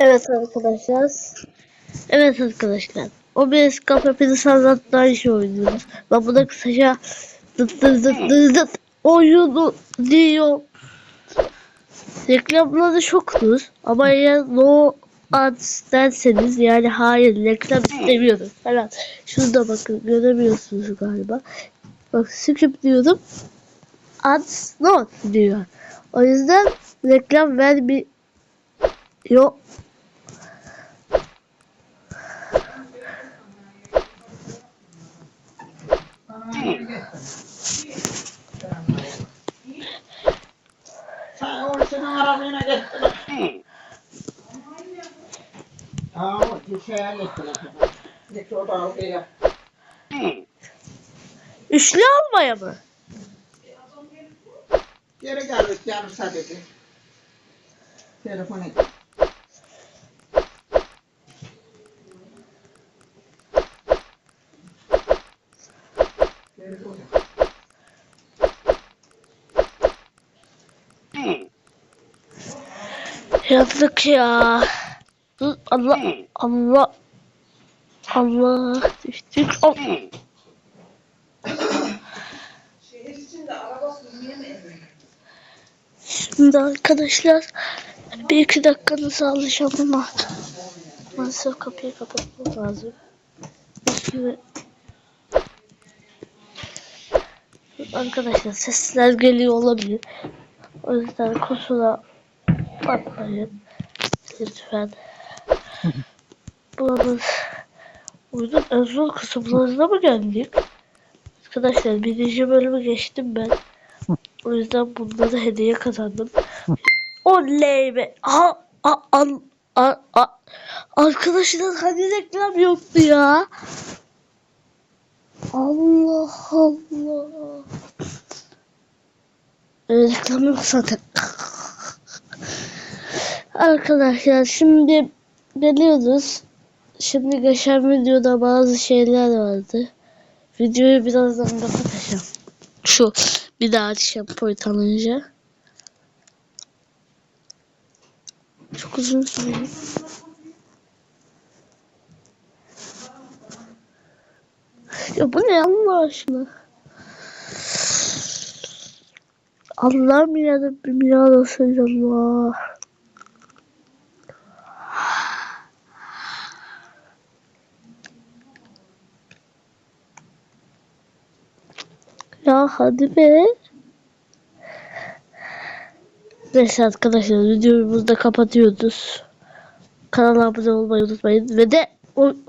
Evet arkadaşlar. Evet arkadaşlar. OBS kafe hepiniz anlattığı şey oynuyoruz. Ben buna kısaca zıt zıt zıt zıt zıt oyunu diyor. Reklamları çoktur ama eğer no ads derseniz yani hayır reklam istemiyoruz falan. Şurada bakın göremiyorsunuz galiba. Bak skip diyorum. Ads not diyor. O yüzden reklam vermiyor. Sen oğlum senin arabana gittin. Aa, o şeye gittin. Git o da oraya. Üçlü almaya mı? Geri geldik yarım sadece. Telefon et. Geri koy. Yazık ya. Allah Allah Allah düştük. Oh. Şimdi arkadaşlar bir iki dakikanızı alacağım ama maalesef kapıyı kapatmam lazım. Şimdi Arkadaşlar sesler geliyor olabilir. O yüzden kusura bakmayın. Lütfen. Buranın oyunun en zor kısımlarına mı geldik? Arkadaşlar birinci bölümü geçtim ben. O yüzden bunları hediye kazandım. Oley be. Ha, a, al, a, a. Arkadaşlar hani reklam yoktu ya. Allah Allah. Ee, reklam yok zaten. Arkadaşlar şimdi geliyoruz. Şimdi geçen videoda bazı şeyler vardı. Videoyu birazdan kapatacağım. Şu bir daha point alınca. Çok uzun sürüyor. Ya bu ne Allah aşkına? Allah'ım yarabbim ya Resulallah. Ya hadi be. Neyse arkadaşlar videoyu burada kapatıyoruz. Kanala abone olmayı unutmayın. Ve de